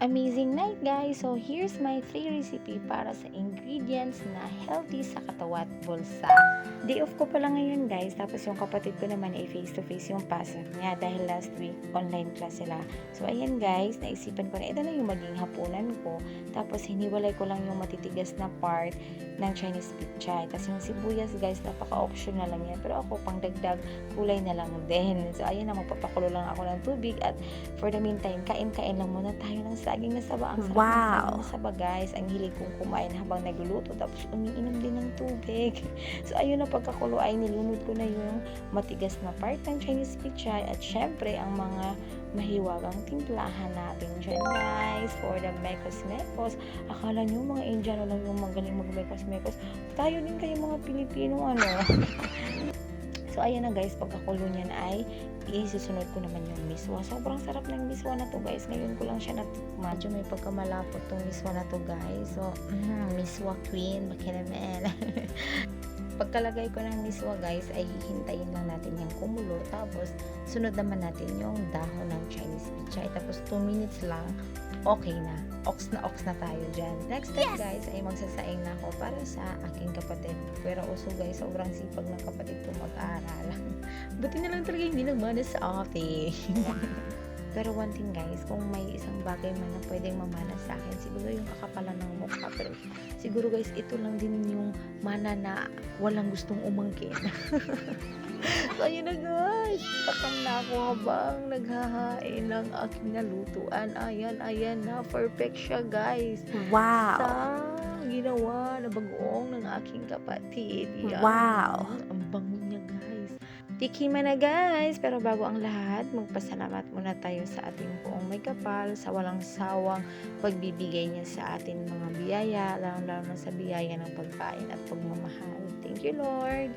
amazing night guys! So here's my free recipe para sa ingredients na healthy sa katawan at bulsa. Day off ko pala ngayon guys, tapos yung kapatid ko naman ay face to face yung pasok niya dahil last week online class sila. So ayan guys, naisipan ko na ito na yung maging hapunan ko. Tapos hiniwalay ko lang yung matitigas na part ng Chinese pichay. Tapos yung sibuyas guys, napaka-optional lang yan. Pero ako pang dagdag, kulay na lang din. So ayan na, magpapakulo lang ako ng tubig at for the meantime, kain-kain lang muna tayo ng saging na saba. Ang sarap ng Wow. saging na saba guys. Ang hilig kong kumain habang nagluluto. Tapos umiinom din ng tubig. So ayun na pagkakulo ay nilunod ko na yung matigas na part ng Chinese pichay at syempre ang mga mahiwagang timplahan natin dyan guys for the mekos-mekos. Akala nyo mga Indiano lang yung magaling mag-mekos-mekos. Tayo din kayo mga Pilipino ano. So, ayan na guys, pagkakulo niyan ay isusunod ko naman yung miswa. Sobrang sarap ng miswa na to guys. Ngayon ko lang siya natikman. Medyo may pagkamalapot tong miswa na to guys. So, mm, miswa queen, bakinamen. Pagkalagay ko ng miswa guys, ay hihintayin lang natin yung kumulo. Tapos, sunod naman natin yung dahon ng Chinese pichay. Tapos, 2 minutes lang, okay na. Ox na ox na tayo dyan. Next time guys, ay magsasaing na ako para sa aking kapatid. Pero uso guys, sobrang sipag ng kapatid ko mag-aaral. Buti na lang talaga hindi nagmana sa atin. Pero one thing guys, kung may isang bagay man na pwedeng mamana sa akin, siguro yung kakapalan ng mukha. Pero siguro guys, ito lang din yung mana na walang gustong umangkin. so ayun na guys, takam na ako habang naghahain ng aking nalutuan. Ayan, ayan na, perfect siya guys. Wow. Sa ginawa na bagoong ng aking kapatid. Yan. Wow. Ang guys. Tikiman na guys! Pero bago ang lahat, magpasalamat muna tayo sa ating buong may kapal, sa walang sawang pagbibigay niya sa atin mga biyaya, lalo-lalo na sa biyaya ng pagkain at pagmamahal. Thank you, Lord!